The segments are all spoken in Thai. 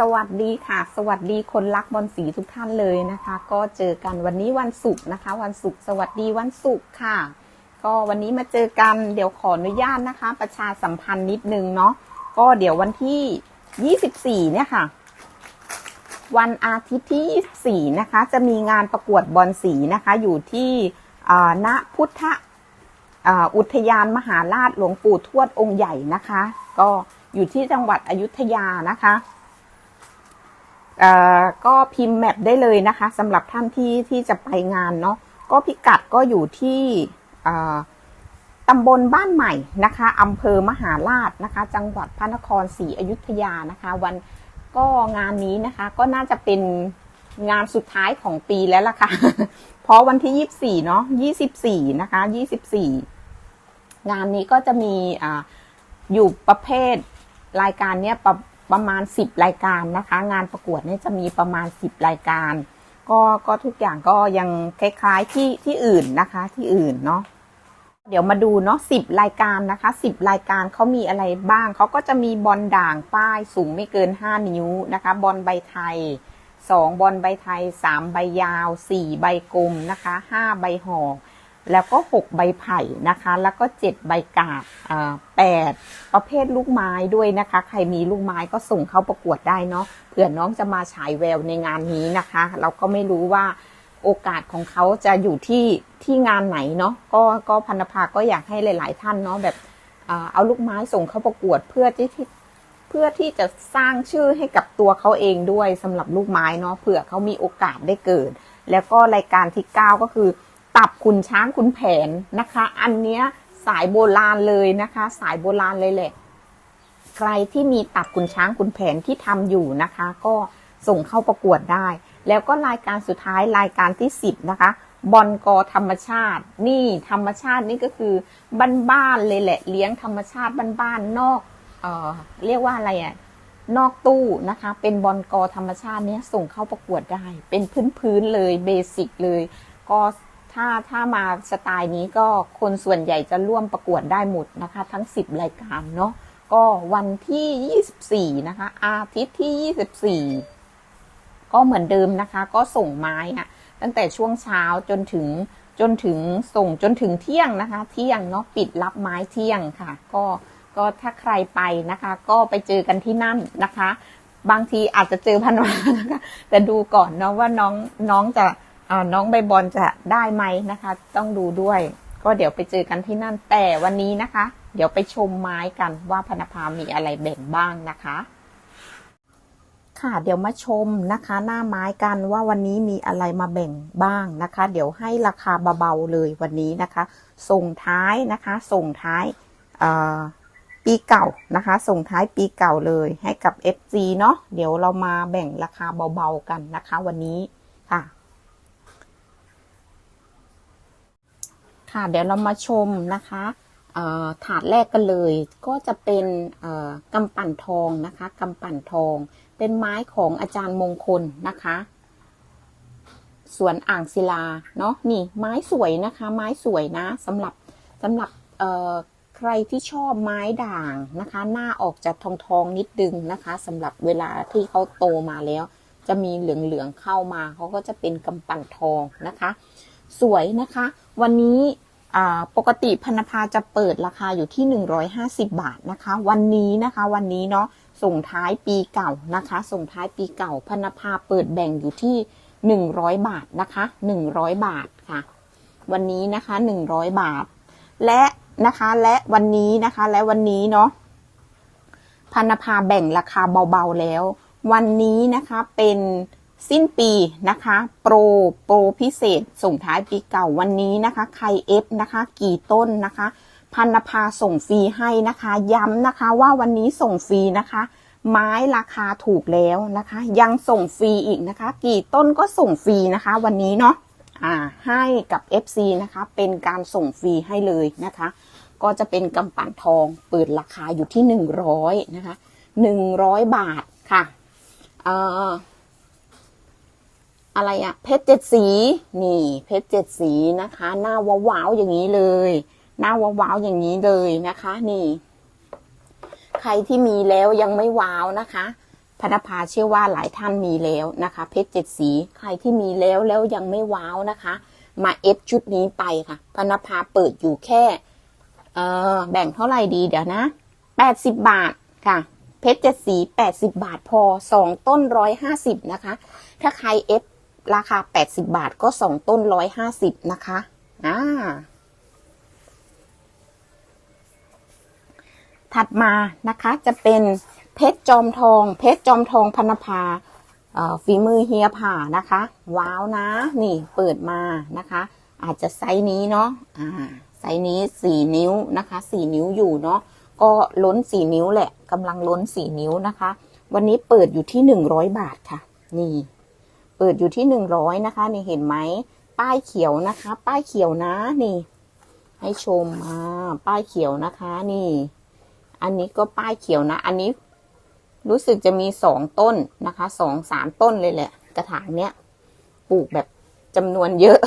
สวัสดีค่ะ สวัสดีคนรักบอลสีทุกท่านเลยนะคะ ก็เจอกันวันนี้วันศุกร์นะคะ วันศุกร์สวัสดีวันศุกร์ค่ะ ก็วันนี้มาเจอกันเดี๋ยวขออนุญาตนะคะ ประชาสัมพันธ์นิดนึงเนาะก็เดี๋ยววันที่ 24 เนี่ยค่ะ วันอาทิตย์ที่ 24 นะคะ จะมีงานประกวดบอลสีนะคะ อยู่ที่ณพุทธอุทยานมหาราชหลวงปู่ทวดองค์ใหญ่นะคะ ก็อยู่ที่จังหวัดอยุธยานะคะ ก็พิมพ์แมปได้เลยนะคะสำหรับท่านที่ที่จะไปงานเนาะก็พิกัดก็อยู่ที่ตำบลบ้านใหม่นะคะอำเภอมหาราชนะคะ จังหวัดพระนครศรีอยุธยานะคะ วันก็งานนี้นะคะก็น่าจะเป็นงานสุดท้ายของปีแล้วล่ะค่ะ เพราะวันที่24เนาะ24นะคะ24งานนี้ก็จะมีออยู่ประเภทรายการเนี้ยประ ประมาณ 10 รายการนะคะ งานประกวดเนี่ยจะมีประมาณ 10 รายการ ก็ก็ทุกอย่างก็ยังคล้าย ๆที่ที่อื่นนะคะที่อื่นเนาะเดี๋ยวมาดูเนาะสิบรายการนะคะสิบรายการเขามีอะไรบ้างเขาก็จะมีบอลด่างป้ายสูงไม่เกิน5นิ้วนะคะ บอลใบไทย2บอลใบไทย3ใบยาว4ใบกลมนะคะ5ใบห่อ แล้วก็ 6 ใบไผ่นะคะ แล้วก็ 7 ใบกาบอ่า8ประเภทลูกไม้ด้วยนะคะ ใครมีลูกไม้ก็ส่งเข้าประกวดได้เนาะเผื่อน้องจะมาฉายแววในงานนี้นะคะ เราก็ไม่รู้ว่าโอกาสของเขาจะอยู่ที่ที่งานไหนเนาะก็ก็พันธภาก็อยากให้หลาย ๆ ท่านเนาะแบบเอาลูกไม้ส่งเข้าประกวดเพื่อที่เพื่อที่จะสร้างชื่อให้กับตัวเขาเองด้วยสำหรับลูกไม้เนาะเผื่อเขามีโอกาสได้เกิด แล้วก็รายการที่ 9 ก็คือ ตับขุนช้างขุนแผนนะคะ อันเนี้ยสายโบราณเลยนะคะ สายโบราณเลยแหละ ใครที่มีตับขุนช้างขุนแผนที่ทำอยู่นะคะ ก็ส่งเข้าประกวดได้ แล้วก็รายการสุดท้ายรายการที่10นะคะบอลกอธรรมชาติ นี่ธรรมชาตินี่ก็คือบ้านๆเลยแหละ เลี้ยงธรรมชาติบ้านๆนอกเออเรียกว่าอะไรอะ่ะนอกตู้นะคะ เป็นบอลกอธรรมชาติเนี้ยส่งเข้าประกวดได้ เป็นพื้นๆเลยเบสิกเลย ก็ ถ้าถ้ามาสไตล์นี้ก็คนส่วนใหญ่จะร่วมประกวดได้หมดนะคะ ทั้ง 10 รายการเนาะก็วันที่ 24 นะคะ อาทิตย์ที่ 24 ก็เหมือนเดิมนะคะ ก็ส่งไม้อะตั้งแต่ช่วงเช้าจนถึงจนถึงส่งจนถึงเที่ยงนะคะ เที่ยงเนาะปิดรับไม้เที่ยงค่ะ ก็ก็ถ้าใครไปนะคะ ก็ไปเจอกันที่นั่นนะคะ บางทีอาจจะเจอพันวานะคะแต่ดูก่อนเนาะว่าน้องน้องจะ น้องใบบอลจะได้ไหมนะคะ ต้องดูด้วย ก็เดี๋ยวไปเจอกันที่นั่นแต่วันนี้นะคะ เดี๋ยวไปชมไม้กันว่าพนภามีอะไรแบ่งบ้างนะคะ ค่ะเดี๋ยวมาชมนะคะ หน้าไม้กันว่าวันนี้มีอะไรมาแบ่งบ้างนะคะ เดี๋ยวให้ราคาเบาๆเลยวันนี้นะคะ ส่งท้ายนะคะ ส่งท้ายปีเก่านะคะ ส่งท้ายปีเก่าเลยให้กับ FG เนาะเดี๋ยวเรามาแบ่งราคาเบาๆกันนะคะ วันนี้ค่ะ ค่ะ เดี๋ยวเรามาชมนะคะถาดแรกกันเลย ก็จะเป็นกำปั่นทองนะคะกำปั่นทอง เป็นไม้ของอาจารย์มงคลนะคะสวนอ่างศิลาเนาะนี่ไม้สวยนะคะ ไม้สวยนะสำหรับสำหรับใครที่ชอบไม้ด่างนะคะ หน้าออกจากทองทองนิดนึงนะคะสำหรับเวลาที่เขาโตมาแล้ว จะมีเหลืองๆเข้ามาเขาก็จะเป็นกำปั่นทองนะคะ สวยนะคะ วันนี้ ปกติพันธภาจะเปิดราคาอยู่ที่ 150 บาทนะคะ วันนี้นะคะวันนี้เนาะส่งท้ายปีเก่านะคะ ส่งท้ายปีเก่าพันธภาเปิดแบ่งอยู่ที่ 100 บาทนะคะ 100 บาทค่ะ วันนี้นะคะ 100 บาท และนะคะและวันนี้นะคะและวันนี้เนาะพันธภาแบ่งราคาเบาๆแล้ว วันนี้นะคะเป็น สิ้นปีนะคะ โปรโปรพิเศษส่งท้ายปีเก่าวันนี้นะคะ ใครเอฟนะคะ กี่ต้นนะคะ พันธภาส่งฟรีให้นะคะ ย้ำนะคะว่าวันนี้ส่งฟรีนะคะ ไม้ราคาถูกแล้วนะคะ ยังส่งฟรีอีกนะคะ กี่ต้นก็ส่งฟรีนะคะ วันนี้เนาะอ่าให้กับ FC นะคะ เป็นการส่งฟรีให้เลยนะคะ ก็จะเป็นกำปั่นทองเปิดราคาอยู่ที่ 100นะคะ100 บาทค่ะเอ่อ อะไรอะเพชรเจ็ดสีนี่ เพชรเจ็ดสีนะคะ หน้าว้าวๆอย่างนี้เลย หน้าว้าวๆอย่างนี้เลยนะคะ นี่ ใครที่มีแล้วยังไม่ว้าวนะคะพนภาเชื่อว่าหลายท่านมีแล้วนะคะ เพชรเจ็ดสีใครที่มีแล้วแล้วยังไม่ว้าวนะคะ มาเอฟชุดนี้ไปค่ะพนภาเปิดอยู่แค่เออแบ่งเท่าไหร่ดีเดี๋ยวนะแปดสิบบาทค่ะเพชรเจ็ดสีแปดสิบบาทพอสองต้นร้อยห้าสิบนะคะ ถ้าใครเอฟ ราคาแปดสิบาทก็สองต้นร้อยห้าสิบนะคะอ่าถัดมานะคะจะเป็นเพชรจอมทอง เพชรจอมทองพนภาฝีมือเฮียผ่านะคะ ว้าวนะ นี่เปิดมานะคะ อาจจะไซส์นี้เนาะอ่าไซส์นี้สี่นิ้วนะคะสี่นิ้วอยู่เนาะก็ล้นสี่นิ้วแหละกำลังล้นสี่นิ้วนะคะ วันนี้เปิดอยู่ที่หนึ่งร้อยบาทค่ะ นี่ เปิดอยู่ที่หนึ่งร้อยนะคะ นี่เห็นไหม ป้ายเขียวนะคะ ป้ายเขียวนะนี่ ให้ชมอ่าป้ายเขียวนะคะ นี่ อันนี้ก็ป้ายเขียวนะ อันนี้รู้สึกจะมีสองต้นนะคะสองสามต้นเลยแหละ กระถางเนี้ยปลูกแบบจำนวนเยอะ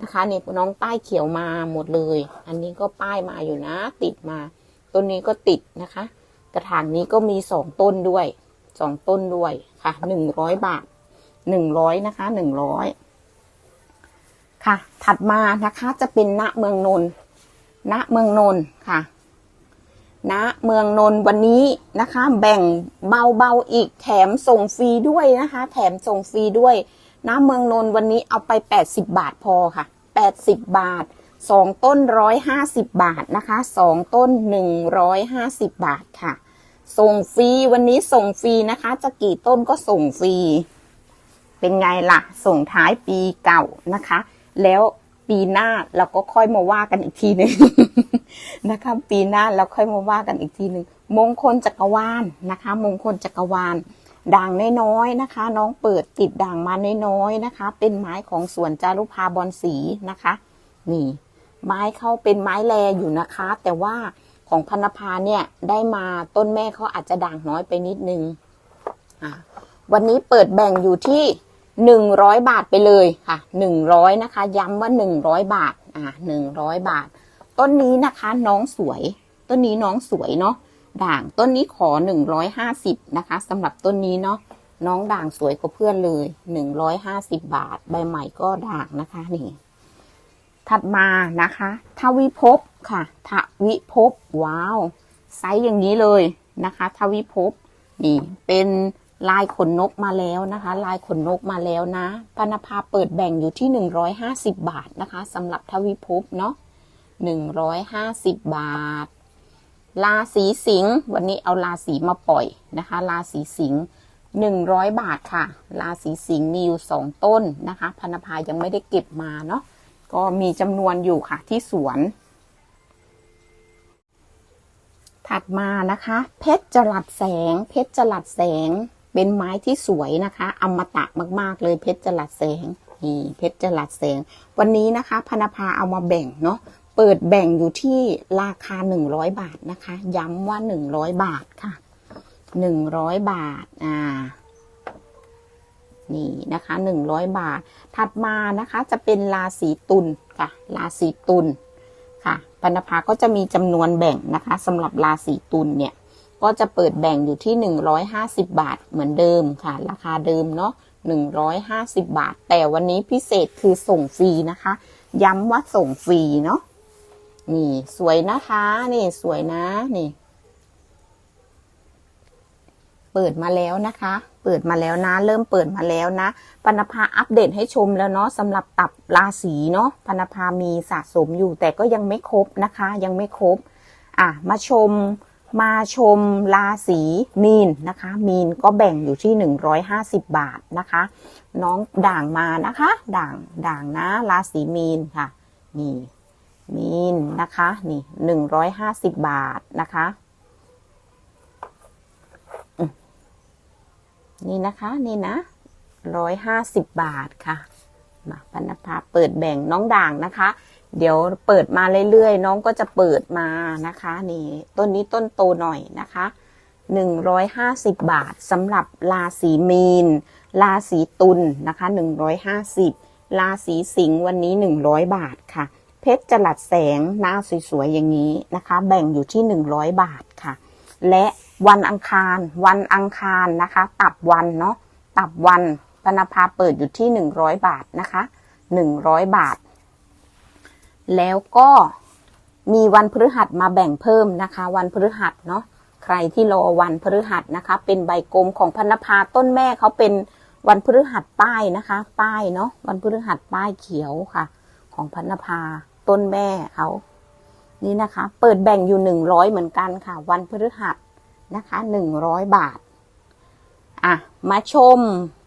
นะคะนี่น้องป้ายเขียวมาหมดเลย อันนี้ก็ป้ายมาอยู่นะ ติดมา ต้นนี้ก็ติดนะคะ กระถางนี้ก็มีสองต้นด้วยสองต้นด้วยค่ะหนึ่งร้อยบาท หนึ่งร้อยนะคะหนึ่งร้อยค่ะ ถัดมานะคะจะเป็นณเมืองนนณเมืองนนค่ะณเมืองนนวันนี้นะคะ แบ่งเบาๆอีกแถมส่งฟรีด้วยนะคะ แถมส่งฟรีด้วยณเมืองนนวันนี้เอาไป80บบาทพอค่ะ80บบาท2ต้น150บบาทนะคะ2ต้น150บาทค่ะ ส่งฟรีวันนี้ส่งฟรีนะคะ จะกี่ต้นก็ส่งฟรี เป็นไงล่ะ ส่งท้ายปีเก่านะคะ แล้วปีหน้าเราก็ค่อยมาว่ากันอีกทีหนึ่งนะคะ ปีหน้าเราค่อยมาว่ากันอีกทีหนึ่งมงคลจักรวาลนะคะ มงคลจักรวาลด่างน้อยๆนะคะ น้องเปิดติดด่างมาน้อยๆนะคะ เป็นไม้ของสวนจารุภาบอนสีนะคะ นี่ ไม้เขาเป็นไม้แลอยู่นะคะ แต่ว่าของพันธพาเนี่ยได้มาต้นแม่เขาอาจจะด่างน้อยไปนิดนึงอะวันนี้เปิดแบ่งอยู่ที่ หนึ่งร้อยบาทไปเลยค่ะหนึ่งร้อยนะคะ ย้ำว่าหนึ่งร้อยบาทอะหนึ่งร้อยบาท ต้นนี้นะคะน้องสวย ต้นนี้น้องสวยเนาะด่างต้นนี้ขอหนึ่งร้อยห้าสิบนะคะสำหรับต้นนี้เนาะน้องด่างสวยกว่าเพื่อนเลยหนึ่งร้อยห้าสิบบาท ใบใหม่ก็ด่างนะคะนี่ถัดมานะคะทวิภพค่ะทวิภพว้าวไซส์อย่างนี้เลยนะคะทวิภพนี่เป็น ลายขนนกมาแล้วนะคะ ลายขนนกมาแล้วนะพนภาเปิดแบ่งอยู่ที่หนึ่งร้อยห้าสิบบาทนะคะสำหรับทวิภพเนาะหนึ่งร้อยห้าสิบบาท ราศีสิงห์วันนี้เอาราศีมาปล่อยนะคะ ราศีสิงห์หนึ่งร้อยบาทค่ะ ราศีสิงห์มีอยู่สองต้นนะคะพนภายังไม่ได้เก็บมาเนาะก็มีจำนวนอยู่ค่ะที่สวน ถัดมานะคะ เพชรจลัดแสง เพชรจลัดแสง เป็นไม้ที่สวยนะคะอมตะมากๆ เลยเพชรจลัดแสงนี่เพชรจลัดแสง วันนี้นะคะพนภาเอามาแบ่งเนาะเปิดแบ่งอยู่ที่ราคา 100 บาทนะคะ ย้ำว่า 100 บาทค่ะ 100 บาทอ่านี่นะคะหนึ่งร้อยบาท ถัดมานะคะจะเป็นราศีตุลค่ะ ราศีตุลค่ะปนภาก็จะมีจำนวนแบ่งนะคะสำหรับราศีตุลเนี่ย ก็จะเปิดแบ่งอยู่ที่หนึ่งร้อยห้าสิบาทเหมือนเดิมค่ะ ราคาเดิมเนาะหนึ่งร้อยห้าสิบาท แต่วันนี้พิเศษคือส่งฟรีนะคะ ย้ำว่าส่งฟรีเนาะนี่สวยนะคะนี่สวยนะนี่ เปิดมาแล้วนะคะ เปิดมาแล้วนะ เริ่มเปิดมาแล้วนะปนภาอัปเดตให้ชมแล้วเนาะสำหรับตับราศีเนาะปนภามีสะสมอยู่แต่ก็ยังไม่ครบนะคะ ยังไม่ครบ อะ มาชม มาชมราศีมีนนะคะ มีนก็แบ่งอยู่ที่ 150 บาทนะคะ น้องด่างมานะคะ ด่างด่างนะราศีมีนค่ะ นี่มีนนะคะนี่150บาทนะคะ นี่นะคะนี่นะร้อยห้าสิบบาทค่ะ มาพันภาเปิดแบ่งน้องด่างนะคะ เดี๋ยวเปิดมาเรื่อยๆน้องก็จะเปิดมานะคะ นี่ต้นนี้ต้นโตหน่อยนะคะหนึ่งร้อยห้าสิบบาทสำหรับราศีมีน ราศีตุลนะคะหนึ่งร้อยห้าสิบราศีสิงห์วันนี้หนึ่งร้อยบาทค่ะ เพชรจลัดแสงหน้าสวยๆอย่างนี้นะคะ แบ่งอยู่ที่หนึ่งร้อยบาทค่ะ และวันอังคาร วันอังคารนะคะ ตับวันเนาะตับวันพนภาเปิดอยู่ที่หนึ่งร้อยบาทนะคะหนึ่งร้อยบาท แล้วก็มีวันพฤหัสมาแบ่งเพิ่มนะคะ วันพฤหัสเนาะใครที่รอวันพฤหัสนะคะ เป็นใบกลมของพนภาต้นแม่เขาเป็นวันพฤหัสป้ายนะคะ ป้ายเนาะวันพฤหัสป้ายเขียวค่ะ ของพนภาต้นแม่เขานี่นะคะ เปิดแบ่งอยู่หนึ่งร้อยเหมือนกันค่ะ วันพฤหัสนะคะหนึ่งร้อยบาทอะมาชม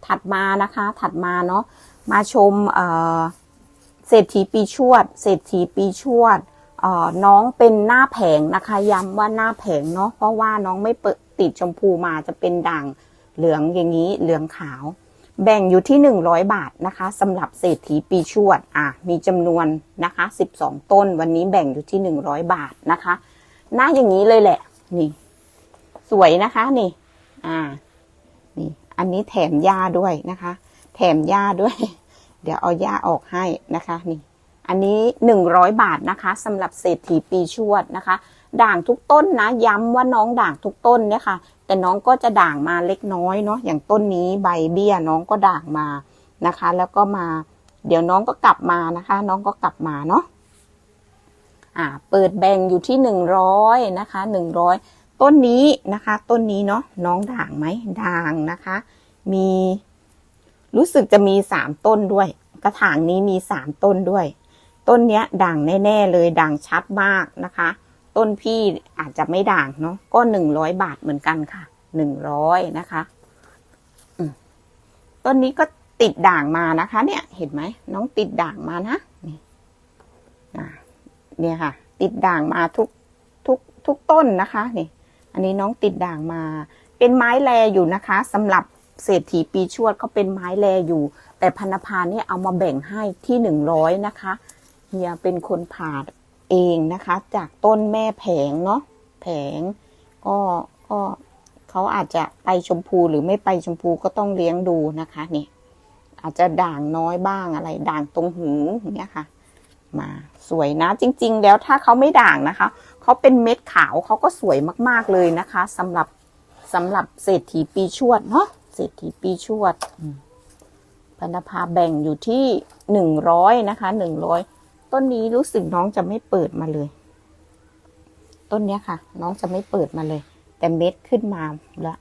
ถัดมานะคะ ถัดมาเนาะมาชมเอ่อ เศรษฐีปีชวด เศรษฐีปีชวดน้องเป็นหน้าแผงนะคะย้ำว่าหน้าแผงเนาะเพราะว่าน้องไม่เปิดติดชมพูมาจะเป็นด่างเหลืองอย่างนี้เหลืองขาว แบ่งอยู่ที่ 100 บาทนะคะสำหรับเศรษฐีปีชวดอะมีจำนวนนะคะ 12 ต้นวันนี้แบ่งอยู่ที่ 100 บาทนะคะ หน้าอย่างนี้เลยแหละ นี่ สวยนะคะนี่ อ่า นี่ อันนี้แถมหญ้าด้วยนะคะ แถมหญ้าด้วย เดี๋ยวเอาหญ้าออกให้นะคะนี่อันนี้ 100 บาทนะคะสำหรับเศรษฐีปีชวดนะคะ ด่างทุกต้นนะ ย้ำว่าน้องด่างทุกต้นเนี่ยค่ะ แต่น้องก็จะด่างมาเล็กน้อยเนาะอย่างต้นนี้ใบเบี้ยน้องก็ด่างมานะคะ แล้วก็มา เดี๋ยวน้องก็กลับมานะคะ น้องก็กลับมาเนาะอ่า เปิดแบ่งอยู่ที่หนึ่งร้อยนะคะหนึ่งร้อยต้นนี้นะคะ ต้นนี้เนาะน้องด่างไหมด่างนะคะ มี รู้สึกจะมีสามต้นด้วย กระถางนี้มีสามต้นด้วย ต้นเนี้ยด่างแน่ๆเลยด่างชัดมากนะคะ ต้นพี่อาจจะไม่ด่างเนาะก็หนึ่งร้อยบาทเหมือนกันค่ะหนึ่งร้อยนะคะต้นนี้ก็ติดด่างมานะคะ เนี่ยเห็นไหมน้องติดด่างมานะนี่เนี่ยค่ะ ติดด่างมาทุกทุกทุกต้นนะคะนี่ อันนี้น้องติดด่างมา เป็นไม้แลอยู่นะคะสำหรับ เศรษฐีปีชวดเขาเป็นไม้แลอยู่ แต่พันธพาเนี่ยเอามาแบ่งให้ที่หนึ่งร้อยนะคะเฮียเป็นคนผ่าเองนะคะ จากต้นแม่แผงเนาะแผงก็ก็เขาอาจจะไปชมพูหรือไม่ไปชมพูก็ต้องเลี้ยงดูนะคะนี่อาจจะด่างน้อยบ้างอะไร ด่างตรงหูอย่างเงี้ยค่ะ มาสวยนะจริง ๆ แล้วถ้าเขาไม่ด่างนะคะเขาเป็นเม็ดขาวเขาก็สวยมากๆเลยนะคะสำหรับสำหรับเศรษฐีปีชวดเนาะ เศรษฐีปีชวดพันธภาแบ่งอยู่ที่หนึ่งร้อยนะคะหนึ่งร้อยต้นนี้รู้สึกน้องจะไม่เปิดมาเลย ต้นเนี้ยค่ะ น้องจะไม่เปิดมาเลย แต่เม็ดขึ้นมาแล้ว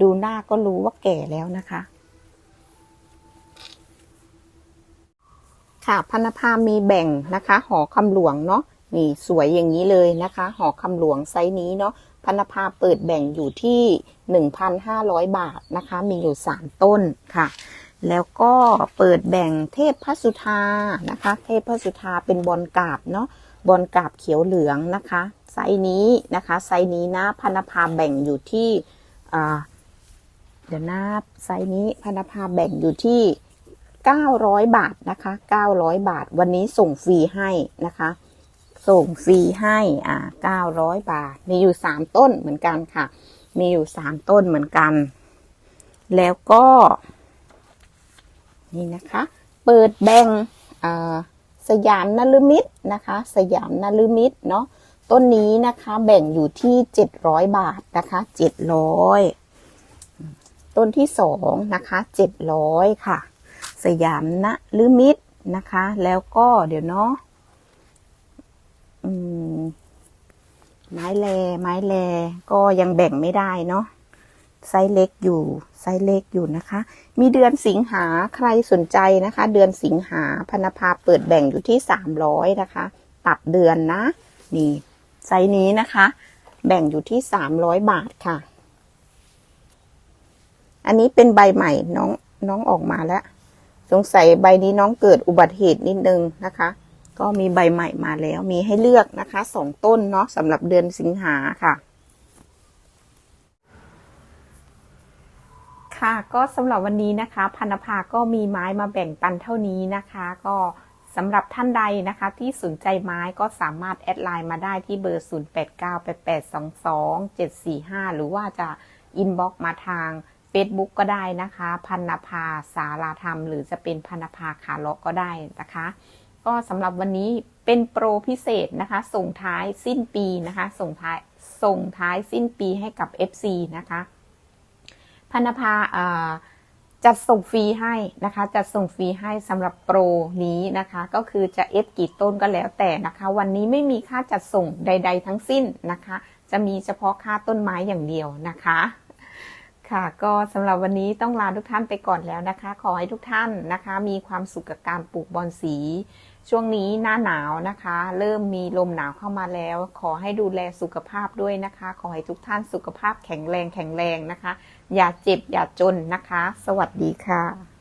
ดูหน้าก็รู้ว่าแก่แล้วนะคะ ค่ะพันธภามีแบ่งนะคะ หอคำหลวงเนาะนี่สวยอย่างนี้เลยนะคะ หอคำหลวงไซส์นี้เนาะ พันธภาเปิดแบ่งอยู่ที่ 1,500 บาทนะคะ มีอยู่ 3 ต้นค่ะ แล้วก็เปิดแบ่งเทพพระสุธานะคะ เทพพระสุธาเป็นบอลกาบเนาะบอลกาบเขียวเหลืองนะคะ ไซนี้นะคะ ไซนี้นะพันธภาแบ่งอยู่ที่เดี๋ยวนะไซนี้พันธภาแบ่งอยู่ที่ 900 บาทนะคะ 900 บาท วันนี้ส่งฟรีให้นะคะ ส่งฟรีให้อ่า900บาท มีอยู่3ต้นเหมือนกันค่ะ มีอยู่3ต้นเหมือนกัน แล้วก็ นี่นะคะ เปิดแบ่งอ่าสยามนลมิตนะคะ สยามนลมิตเนาะต้นนี้นะคะแบ่งอยู่ที่700บาทนะคะ700ต้นที่สองนะคะ700ค่ะ สยามนะลือมิตนะคะ แล้วก็เดี๋ยวเนาะ อืม ไม้แล ไม้แล ก็ยังแบ่งไม่ได้เนาะ ไซส์เล็กอยู่ ไซส์เล็กอยู่นะคะ มีเดือนสิงหา ใครสนใจนะคะ เดือนสิงหาพนภาเปิดแบ่งอยู่ที่สามร้อยนะคะ ตัดเดือนนะ นี่ ไซส์นี้นะคะ แบ่งอยู่ที่สามร้อยบาทค่ะ อันนี้เป็นใบใหม่น้องน้องออกมาแล้ว สงสัยใบนี้น้องเกิดอุบัติเหตุนิดนึงนะคะ ก็มีใบใหม่มาแล้ว มีให้เลือกนะคะสองต้นเนาะสำหรับเดือนสิงหาค่ะ ค่ะก็สำหรับวันนี้นะคะ พันภาก็มีไม้มาแบ่งปันเท่านี้นะคะ ก็สำหรับท่านใดนะคะที่สนใจไม้ก็สามารถแอดไลน์มาได้ที่เบอร์ 0898822745 หรือว่าจะอินบ็อกมาทาง Facebook ก็ได้นะคะ พันนภาสาราธรรม หรือจะเป็นพันนภาขาเลาะก็ได้นะคะ ก็สำหรับวันนี้เป็นโปรพิเศษนะคะ ส่งท้ายสิ้นปีนะคะ ส่งท้ายส่งท้ายสิ้นปีให้กับ FC นะคะพันธภาอ่าจัดส่งฟรีให้นะคะ จัดส่งฟรีให้สำหรับโปรนี้นะคะ ก็คือจะเอฟกี่ต้นก็แล้วแต่นะคะ วันนี้ไม่มีค่าจัดส่งใด ๆ ทั้งสิ้นนะคะ จะมีเฉพาะค่าต้นไม้อย่างเดียวนะคะ ค่ะ ก็สำหรับวันนี้ต้องลาทุกท่านไปก่อนแล้วนะคะ ขอให้ทุกท่านนะคะ มีความสุขกับการปลูกบอนสี ช่วงนี้หน้าหนาวนะคะ เริ่มมีลมหนาวเข้ามาแล้ว ขอให้ดูแลสุขภาพด้วยนะคะ ขอให้ทุกท่านสุขภาพแข็งแรงแข็งแรงนะคะ อย่าเจ็บอย่าจนนะคะ สวัสดีค่ะ